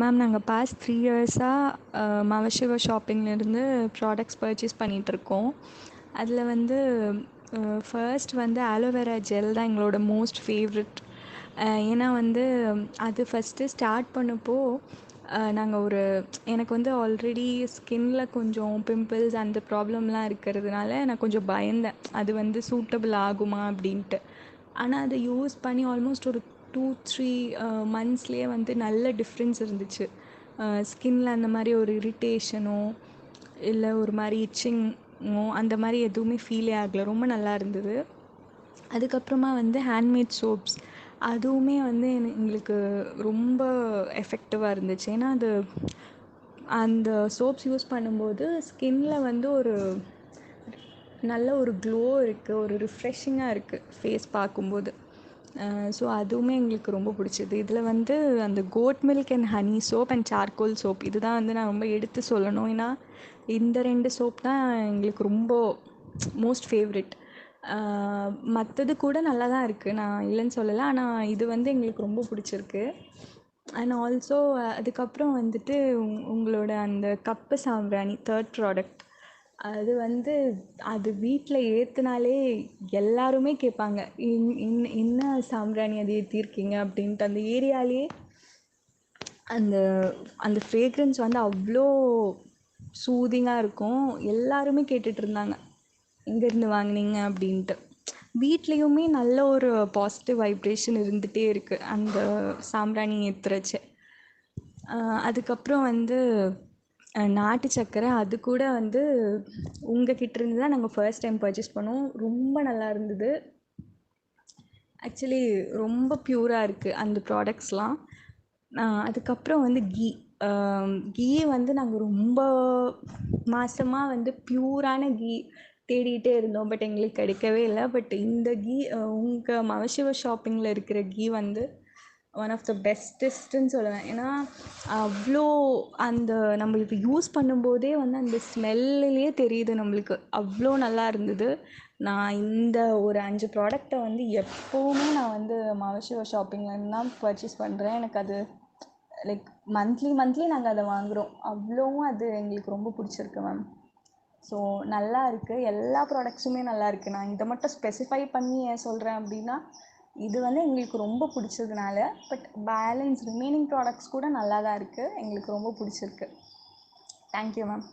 Ma'am நாங்கள் past three இயர்ஸாக மவசிவ ஷாப்பிங்லேருந்து products purchase பண்ணிகிட்ருக்கோம் அதில் வந்து uh, ஃபர்ஸ்ட் வந்து ஆலோவேரா ஜெல் தான் எங்களோட மோஸ்ட் ஃபேவரெட் uh, ஏன்னா வந்து அது ஃபஸ்ட்டு ஸ்டார்ட் பண்ணப்போ uh, நாங்கள் ஒரு எனக்கு வந்து ஆல்ரெடி ஸ்கின்ல கொஞ்சம் பிம்பிள்ஸ் அந்த ப்ராப்ளம்லாம் இருக்கிறதுனால நான் கொஞ்சம் பயந்தேன். அது வந்து சூட்டபிள் ஆகுமா அப்படின்ட்டு. ஆனால் அதை யூஸ் பண்ணி ஆல்மோஸ்ட் ஒரு டூ த்ரீ மந்த்ஸ்லேயே வந்து நல்ல டிஃப்ரென்ஸ் இருந்துச்சு. Uh, ஸ்கின்ல அந்த மாதிரி ஒரு இரிட்டேஷனோ இல்லை ஒரு மாதிரி இச்சிங்கோ அந்த மாதிரி எதுவுமே ஃபீலே ஆகலை. ரொம்ப நல்லா இருந்தது. அதுக்கப்புறமா வந்து ஹேண்ட்மேட் சோப்ஸ் அதுவுமே வந்து எங்களுக்கு ரொம்ப எஃபெக்டிவாக இருந்துச்சு. ஏன்னா அது அந்த சோப்ஸ் யூஸ் பண்ணும்போது ஸ்கின்ல வந்து ஒரு நல்ல ஒரு க்ளோ இருக்குது ஒரு ரிஃப்ரெஷிங்காக இருக்குது ஃபேஸ் பார்க்கும்போது. ஸோ அதுவுமே எங்களுக்கு ரொம்ப பிடிச்சது. இதில் வந்து அந்த goat milk and honey soap and charcoal soap இது தான் வந்து நான் ரொம்ப எடுத்து சொல்லணும். ஏன்னா இந்த ரெண்டு சோப் தான் எங்களுக்கு ரொம்ப மோஸ்ட் ஃபேவரெட் மற்றது கூட நல்லா தான் இருக்குது நான் இல்லைன்னு சொல்லலை. ஆனால் இது வந்து எங்களுக்கு ரொம்ப பிடிச்சிருக்கு. அண்ட் ஆல்சோ அதுக்கப்புறம் வந்துட்டு உங்களோட அந்த கப்பு சாம்பிராணி தேர்ட் ப்ராடக்ட் அது வந்து அது வீட்டில் ஏற்றுனாலே எல்லாருமே கேட்பாங்க இன் என்ன சாம்பிராணி அது ஏற்றிருக்கீங்க அப்படின்ட்டு அந்த ஏரியாலேயே அந்த அந்த ஃப்ரேக்ரன்ஸ் வந்து அவ்வளோ சூதிங்காக இருக்கும். எல்லாருமே கேட்டுட்ருந்தாங்க எங்கேருந்து வாங்கினீங்க? அப்படின்ட்டு. வீட்லேயுமே நல்ல ஒரு பாசிட்டிவ் வைப்ரேஷன் இருந்துகிட்டே இருக்குது அந்த சாம்பிராணி ஏற்றுறச்சு அதுக்கப்புறம் வந்து நாட்டு சக்கரை அது கூட வந்து உங்கள் கிட்டேருந்து தான் நாங்கள் ஃபர்ஸ்ட் டைம் பர்ச்சேஸ் பண்ணோம். ரொம்ப நல்லா இருந்தது. ஆக்சுவலி ரொம்ப ப்யூராக இருக்குது அந்த ப்ராடக்ட்ஸ்லாம் அதுக்கப்புறம் வந்து கீ கீ வந்து நாங்கள் ரொம்ப மாதமாக வந்து ப்யூரான கீ தேடிகிட்டே இருந்தோம். பட் எங்களுக்கு கிடைக்கவே இல்லை. பட் இந்த கீ உங்கள் மவசிவ ஷாப்பிங்கில் இருக்கிற கீ வந்து ஒன் ஆஃப் த பெஸ்ட்டஸ்ட்டுன்னு சொல்லுவேன். ஏன்னா அவ்வளோ அந்த நம்மளுக்கு யூஸ் பண்ணும்போதே வந்து அந்த ஸ்மெல்லுலேயே தெரியுது நம்மளுக்கு. அவ்வளோ நல்லா இருந்தது. நான் இந்த ஒரு அஞ்சு ப்ராடக்ட்டை வந்து எப்போவுமே நான் வந்து மவசிவ ஷாப்பிங்லேருந்து தான் பர்ச்சேஸ் பண்ணுறேன் எனக்கு அது லைக் மந்த்லி மந்த்லி நாங்கள் அதை வாங்குகிறோம் அவ்வளோவும் அது எங்களுக்கு ரொம்ப பிடிச்சிருக்கு மேம் ஸோ நல்லா இருக்குது எல்லா ப்ராடக்ட்ஸுமே நல்லா இருக்குது நான் இதை மட்டும் ஸ்பெசிஃபை பண்ணி ஏன் சொல்கிறேன் அப்படின்னா இது வந்து எங்களுக்கு ரொம்ப பிடிச்சதுனால பட் பேலன்ஸ் ரிமைனிங் ப்ராடக்ட்ஸ் கூட நல்லா தான் இருக்குது எங்களுக்கு ரொம்ப பிடிச்சிருக்கு. Thank you ma'am